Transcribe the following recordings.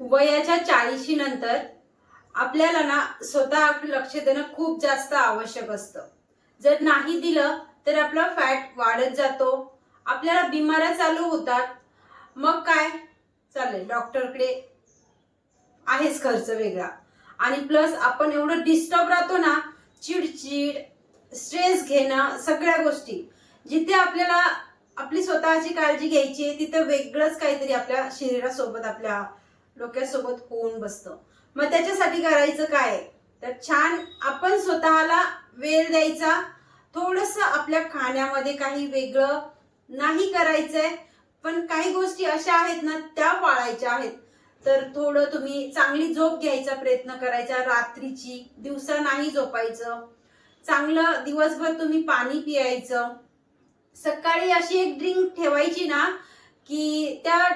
वयाच्या चाळीशी नंतर आपल्याला ना स्वतः लक्ष देणं खूप जास्त आवश्यक असतं. जर नाही दिलं तर आपला फॅट वाढत जातो. आपल्याला बिमाऱ्या चालू होतात. मग काय? चालेल डॉक्टरकडे आहेच खर्च वेगळा. आणि प्लस आपण एवढं डिस्टर्ब राहतो ना चिडचिड स्ट्रेस घेणं सगळ्या गोष्टी. जिथे आपल्याला आपली स्वतःची काळजी घ्यायची आहे तिथं वेगळंच काहीतरी आपल्या शरीरासोबत आपल्या डोक्यासोबत होऊन बसतं. मग त्याच्यासाठी करायचं काय? तर छान आपण स्वतःला वेळ द्यायचा. थोडस आपल्या खाण्यामध्ये काही वेगळं नाही करायचंय पण काही गोष्टी अशा आहेत ना त्या पाळायच्या आहेत. तर थोडं तुम्ही चांगली झोप घ्यायचा प्रयत्न करायचा. रात्रीची दिवसा नाही झोपायचं. चांगलं दिवसभर तुम्ही पाणी पियायचं. सकाळी अशी एक ड्रिंक ठेवायची ना की त्या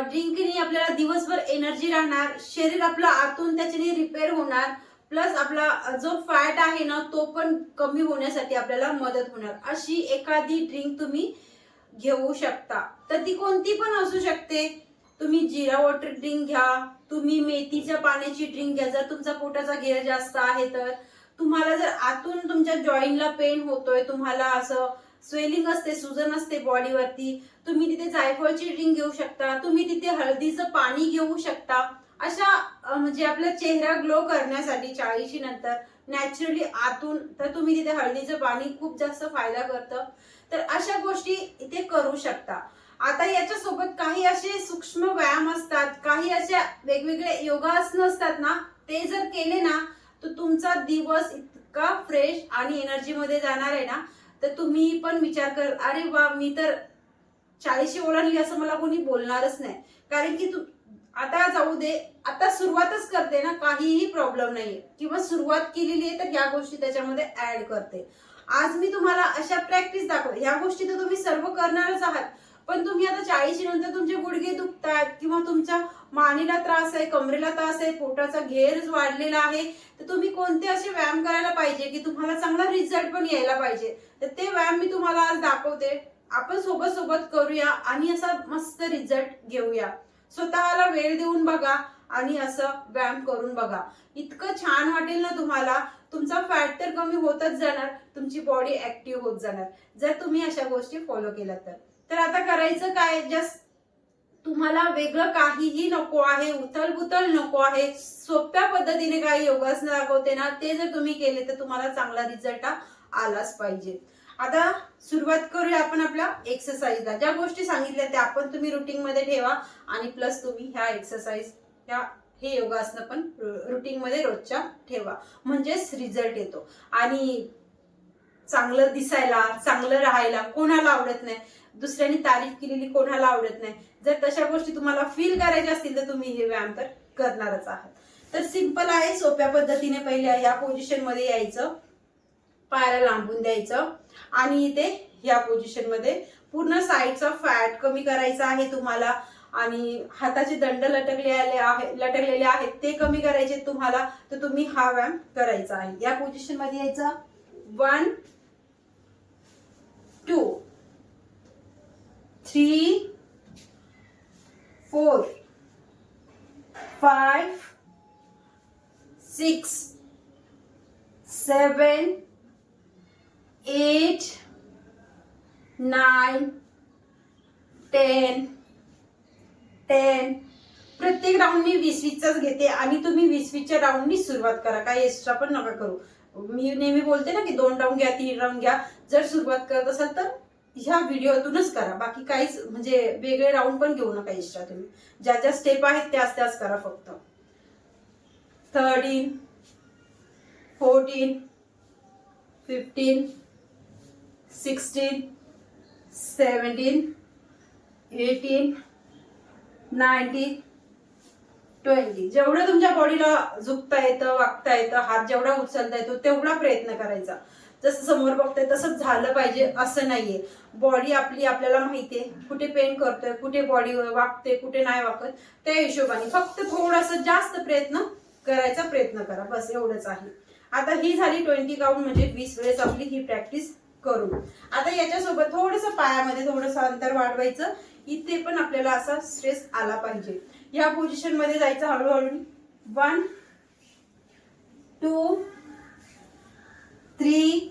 ड्रिंकनी आपल्याला दिवसभर एनर्जी राहणार शरीर आपलं आतून त्याच्याने रिपेअर होणार प्लस आपला जो फॅट आहे ना तो पण कमी होण्यासाठी आपल्याला मदत होणार. अशी एखादी ड्रिंक तुम्ही घेऊ शकता. तर ती कोणती पण असू शकते. तुम्ही जिरा वॉटर ड्रिंक घ्या तुम्ही मेथीच्या पाण्याची ड्रिंक घ्या. जर तुमचा पोटाचा घेर जास्त आहे तर. तुम्हाला जर आतून तुमच्या जॉईंटला पेन होतोय तुम्हाला असं स्वेलिंग असते सुजन असते बॉडीवरती. तुम्ही तिथे जायफळची ड्रिंक घेऊ शकता तुम्ही तिथे हळदीचं पाणी घेऊ शकता. अशा म्हणजे आपला चेहरा ग्लो करण्यासाठी चाळीशी नंतर नॅचरली आतून तर तुम्ही तिथे हळदीचं पाणी खूप जास्त फायदा करतं. तर अशा गोष्टी इथे करू शकता. आता याच्यासोबत काही असे सूक्ष्म व्यायाम असतात काही अशा वेगवेगळे योगासन असतात ना ते जर केले ना तर तुमचा दिवस इतका फ्रेश आणि एनर्जी मध्ये जाणार आहे ना. तर तुम्ही पण विचार कर अरे वा मी तर चाळीशी ओलांडली असं मला कोणी बोलणारच नाही. कारण की तू आता जाऊ दे आता सुरुवातच करते ना काहीही प्रॉब्लेम नाहीये. किंवा सुरुवात केलेली आहे तर या गोष्टी त्याच्यामध्ये ऍड करते. आज मी तुम्हाला अशा प्रॅक्टिस दाखव ह्या गोष्टी तर तुम्ही सर्व करणारच आहात. पण तुम्ही आता चाळीशी नंतर तुमचे गुडघे दुखतात किंवा तुमच्या मानेला त्रास आहे कमरेला त्रास आहे पोटाचा घेर वाढलेला आहे तर तुम्ही कोणते असे व्यायाम करायला पाहिजे की तुम्हाला चांगला रिझल्ट पण यायला पाहिजे? तर ते व्यायाम मी तुम्हाला आज दाखवते. आपण सोबत सोबत करूया आणि असा मस्त रिझल्ट घेऊया. स्वतःला वेळ देऊन बघा आणि असं व्यायाम करून बघा. इतकं छान वाटेल ना तुम्हाला. तुमचा फॅट तर कमी होतच जाणार तुमची बॉडी ऍक्टिव्ह होत जाणार. जर तुम्ही अशा गोष्टी फॉलो केल्या तर. तर आता करायचं काय? जस्ट तुम्हाला वेगळं काहीही नको आहे उथल पुथल नको आहे सोप्या पद्धतीने काही योगासनं दाखवते ना ते जर तुम्ही केले तर तुम्हाला चांगला रिझल्ट आलाच पाहिजे. आता सुरुवात करूया आपण आपल्या एक्सरसाइजला ज्या गोष्टी सांगितल्या त्या आपण तुम्ही रुटीन मध्ये ठेवा आणि प्लस तुम्ही ह्या एक्सरसाइज ह्या हे योगासनं पण रुटीन मध्ये रोजच्या ठेवा. म्हणजेच रिझल्ट येतो. आणि चांगलं दिसायला चांगलं राहायला कोणाला आवडत नाही दुसऱ्यांनी तारीफ केलेली कोणाला आवडत नाही. जर तशा गोष्टी तुम्हाला फील करायच्या असतील तर तुम्ही हे व्यायाम तर करणारच आहात. तर सिंपल आहे सोप्या पद्धतीने पहिले या पोझिशनमध्ये यायचं. पायाला लांबून द्यायचं. आणि इथे या पोझिशनमध्ये पूर्ण साईडचा फॅट कमी करायचा आहे तुम्हाला. आणि हाताचे दंड लटकलेले आहे लटकलेले आहेत ते कमी करायचे तुम्हाला. तर तुम्ही हा व्यायाम करायचा आहे. या पोझिशनमध्ये यायचं. One two three, four five, six seven eight nine ten ten प्रत्येक राऊंड मी वीस वीसचाच घेते आणि तुम्ही वीस वीसच्या राऊंडनी सुरुवात करा. काय एक्स्ट्रा पण नका करू. मी नेहमी बोलते ना की दोन राऊंड घ्या तीन राऊंड घ्या. जर सुरुवात करत असाल तर ह्या व्हिडिओतूनच करा. बाकी काहीच म्हणजे वेगळे राऊंड पण घेऊ नका एक्स्ट्रा तुम्ही. ज्या ज्या स्टेप आहेत त्याच त्याच करा फक्त. Thirteen fourteen fifteen sixteen seventeen eighteen nineteen twenty जेवढं तुमच्या बॉडीला झुकता येतं वागता येतं हात जेवढा उचलता येतो तेवढा प्रयत्न करायचा. जसं समोर बघतोय तसंच झालं पाहिजे असं नाहीये. बॉडी आपली आपल्याला माहितीये कुठे पेन करतोय कुठे बॉडी वागते कुठे नाही वागत त्या हिशोबाने फक्त थोडासा जास्त प्रयत्न करायचा प्रयत्न करा बस एवढंच आहे. आता ही झाली ट्वेंटी काउंट म्हणजे वीस वेळेस आपली ही प्रॅक्टिस करू. आता याच्यासोबत थोडस पायामध्ये थोडस अंतर वाढवायचं इथे पण आपल्याला असा स्ट्रेस आला पाहिजे. या पोझिशनमध्ये जायचं हळूहळू. One two three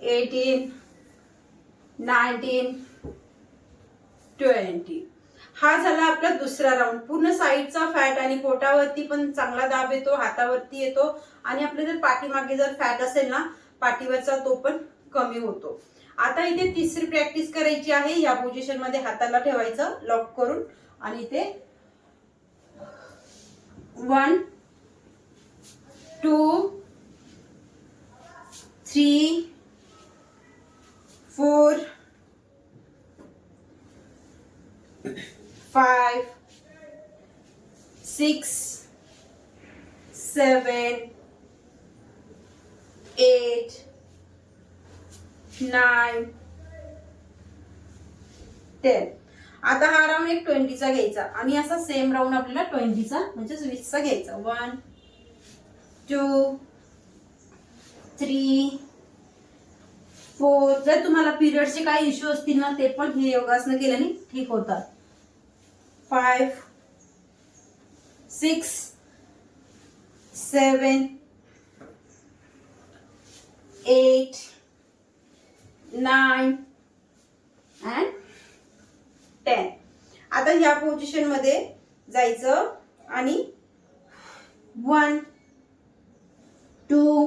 Eighteen nineteen twenty. हा झाला आपला दुसरा राऊंड पूर्ण साईडचा फॅट आणि पोटावरती पण चांगला दाब येतो हातावरती येतो. आणि आपल्या जर पाठीमागे जर फॅट असेल ना पाठीवरचा तो पण कमी होतो. आता इथे तिसरी प्रॅक्टिस करायची आहे. या पोझिशनमध्ये हाताला ठेवायचं लॉक करून. आणि इथे one two three four five, six, seven, eight, nine, ten आता हा राऊंड एक ट्वेंटीचा घ्यायचा. आणि असा सेम राऊंड आपल्याला ट्वेंटीचा म्हणजेच वीसचा घ्यायचा. वन टू थ्री फोर जर तुम्हाला पिरियडचे काही इश्यू असतील ना ते पण हे योगासनं केल्याने ठीक होतात. Five six seven eight nine and ten आता ह्या पोझिशनमध्ये जायचं आणि one two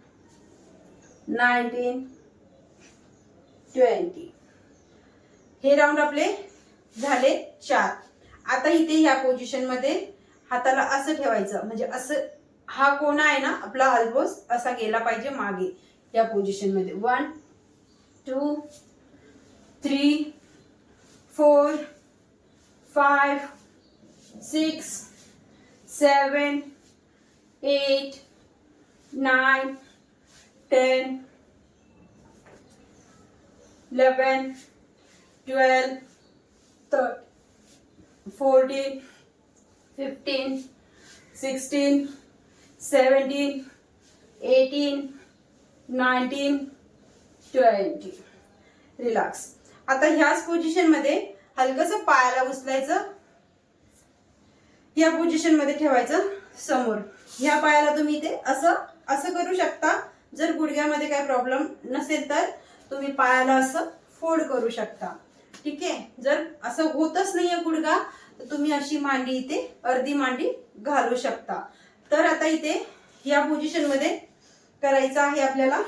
Nineteen, twenty. हे राऊंड आपले झाले चार आता इथे ह्या पोझिशनमध्ये हाताला असं ठेवायचं म्हणजे असं हा कोणा आहे ना आपला अल्बोस असा गेला पाहिजे मागे या पोझिशनमध्ये one two three four five six seven eight nine ten eleven twelve thirteen fourteen fifteen sixteen seventeen eighteen nineteen twenty relax आता ह्याच पोझिशन हलकंसं पायाला उचलायचं. या पोझिशनमध्ये ठेवायचं समोर. ह्या पायाला तुम्ही इथे असं असं करू शकता. जर गुडघ्यामध्ये काय प्रॉब्लेम नसेल तर तुम्ही पायाला असं फोल्ड करू शकता. ठीक आहे? जर असं होतच नाहीये गुडघा तर तुम्ही अशी मांडी इथे अर्धी मांडी घालू शकता. तर आता इथे या पोझिशनमध्ये करायचं आहे आपल्याला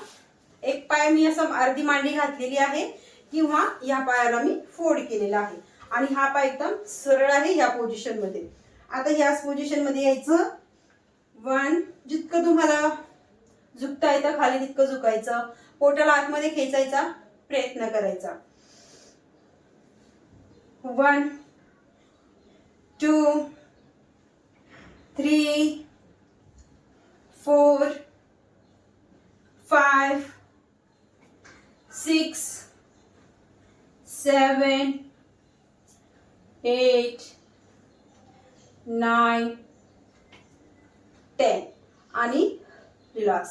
एक पाय मी असं अर्धी मांडी घातलेली आहे किंवा या पायाला मी फोल्ड केलेला आहे. आणि हा पाय एकदम सरळ आहे या पोझिशनमध्ये आता ह्याच पोझिशनमध्ये यायचं. वन जितकं तुम्हाला झुकता येतं खाली तितकं झुकायचं. पोटाला आतमध्ये खेचायचा प्रयत्न करायचा. One two three four five six seven eight nine ten आणि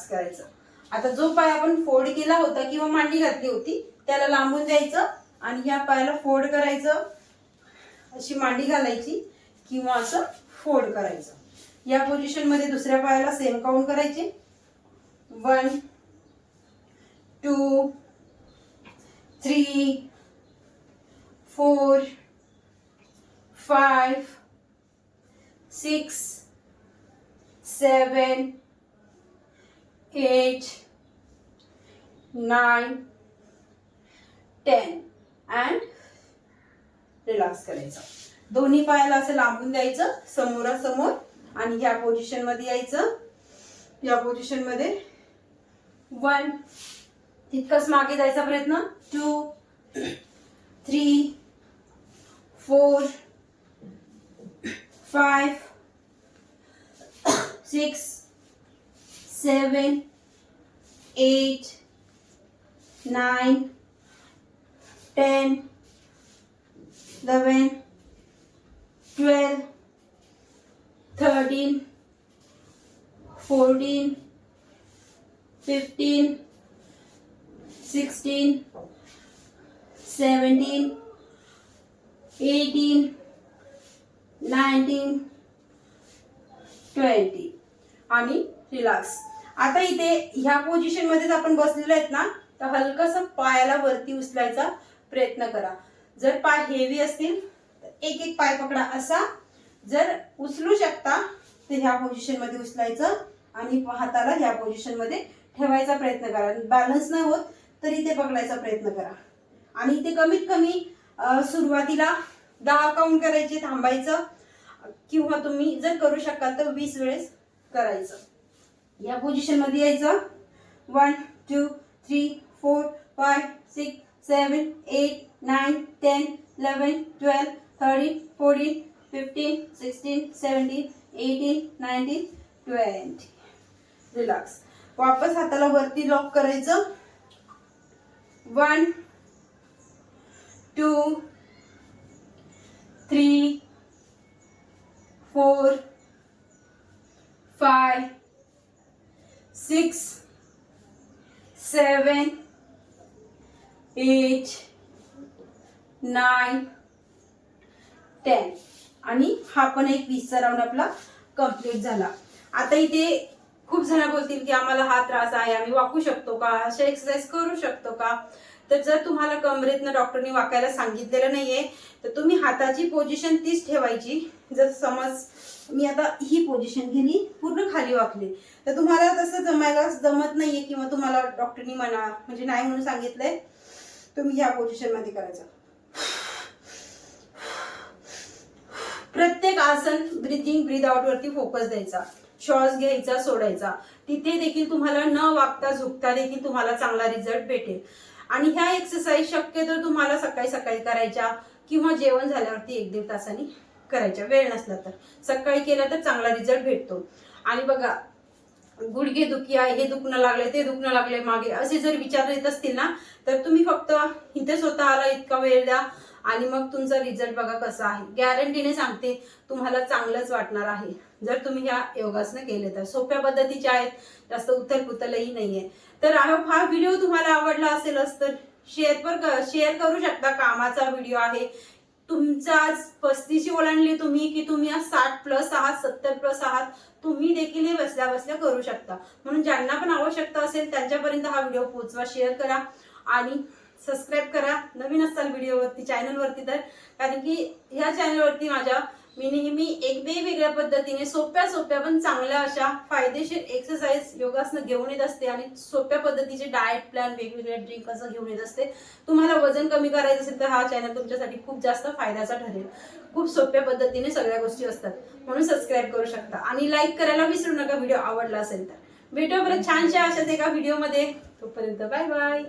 रिलॅक्स करायचं. आता जो पाय आपण फोल्ड केला होता किंवा मांडी घातली होती त्याला लांबून द्यायचं आणि ह्या पायाला फोल्ड करायचं अशी मांडी घालायची किंवा असं फोल्ड करायचं. या पोझिशनमध्ये दुसऱ्या पायाला सेम काउंट करायचे. One two three four five six seven eight, nine ten and relax करायचं. दोन्ही पायाला असं लांबून द्यायचं समोरासमोर आणि ह्या पोझिशनमध्ये यायचं. या पोझिशनमध्ये वन तितकंच मागे जायचा प्रयत्न. Two three four five six seven, eight, nine, ten, eleven, twelve, thirteen, fourteen, fifteen, sixteen, seventeen, eighteen, nineteen, twenty. আমি relax. आता इथे ह्या पोझिशन मध्येच आपण बसलेलो आहेत ना तर हलकस पायाला वरती उचलायचा प्रयत्न करा. जर पाय हेवी असतील तर एक एक पाय पकडा. असा जर उचलू शकता तर ह्या पोझिशनमध्ये उचलायचं आणि हाताला ह्या पोझिशनमध्ये ठेवायचा प्रयत्न करा. बॅलन्स नाही होत तर इथे पकडायचा प्रयत्न करा. आणि इथे कमीत कमी सुरुवातीला दहा काउंट करायचे थांबायचं. किंवा तुम्ही जर करू शकाल तर वीस वेळेस करायचं. या पोझिशनमध्ये यायचं. One two three four five six seven eight nine ten eleven twelve thirteen fourteen fifteen sixteen seventeen eighteen nineteen twenty relax वापस हाताला वरती लॉक करायचं. One two three four five six seven eight nine ten आणि हा पण एक वीसचा round आपला complete झाला. आता इथे खूप जण बोलतील की आम्हाला हा त्रास आहे आम्ही वाकू शकतो का? अशा एक्सरसाइज करू शकतो का? तर जर तुम्हाला कमरेतनं डॉक्टरनी वाकायला सांगितलेलं नाहीये तर तुम्ही हाताची पोझिशन तीच ठेवायची. जर समज मी आता ही पोझिशन घेली पूर्ण खाली वाकली तर तुम्हाला तसं जमायला जमत नाहीये किंवा तुम्हाला डॉक्टरनी म्हणा म्हणजे नाही म्हणून सांगितलंय. तुम्ही ह्या पोझिशनमध्ये करायचं. प्रत्येक आसन ब्रिथिंग ब्रीद आउट वरती फोकस द्यायचा. श्वास घ्यायचा सोडायचा. तिथे देखील तुम्हाला न वागता झुकता देखील तुम्हाला चांगला रिझल्ट भेटेल. आणि ह्या एक्सरसाइज शक्यतो तुम्हाला सकाळी सकाळी करायच्या किंवा जेवण झाल्यावरती एक दीड तासांनी करायच्या. वेळ नसला तर. सकाळी केला तर चांगला रिझल्ट भेटतो. आणि बघा गुडघे दुखी आहे हे दुखणं लागले ते दुखणं लागले मागे. असे जर विचार येत असतील ना तर तुम्ही फक्त इथे स्वतःला इतका वेळ द्या आणि मग तुमचा रिझल्ट बघा कसा आहे. गॅरंटीने सांगते तुम्हाला चांगलंच वाटणार आहे. जर तुम्ही ह्या योगासनं केले तर सोप्या पद्धतीचे आहेत जास्त उथल पुथलही नाहीये. तर हा व्हिडिओ तुम्हाला आवडला असेलच तर शेअर पर शेअर करू शकता. कामाचा व्हिडिओ आहे तुमचा आज पस्तीशी ओलांडली तुम्ही की तुम्ही आज साठ प्लस आहात सत्तर प्लस आहात तुम्ही देखील हे बसल्या बसल्या करू शकता. म्हणून ज्यांना पण आवश्यकता असेल त्यांच्यापर्यंत हा व्हिडिओ पोहोचवा शेअर करा आणि सबस्क्राईब करा. नवीन असाल व्हिडिओवरती चॅनलवरती तर. कारण की ह्या चॅनलवरती माझ्या मी नेहमी एक वेगवेगळ्या पद्धतीने सोप्या सोप्या पण चांगल्या अशा फायदेशीर एक्सरसाइज योगासनं घेऊन येत असते आणि सोप्या पद्धतीचे डाएट प्लॅन वेगवेगळे ड्रिंक असं घेऊन येत असते. तुम्हाला वजन कमी करायचं असेल तर हा चॅनल तुमच्यासाठी खूप जास्त फायद्याचा ठरेल. खूप सोप्या पद्धतीने सगळ्या गोष्टी असतात. म्हणून सबस्क्राईब करू शकता. आणि लाईक करायला विसरू नका व्हिडिओ आवडला असेल तर. भेटू परत छानशा अशाच एका व्हिडिओमध्ये तोपर्यंत बाय बाय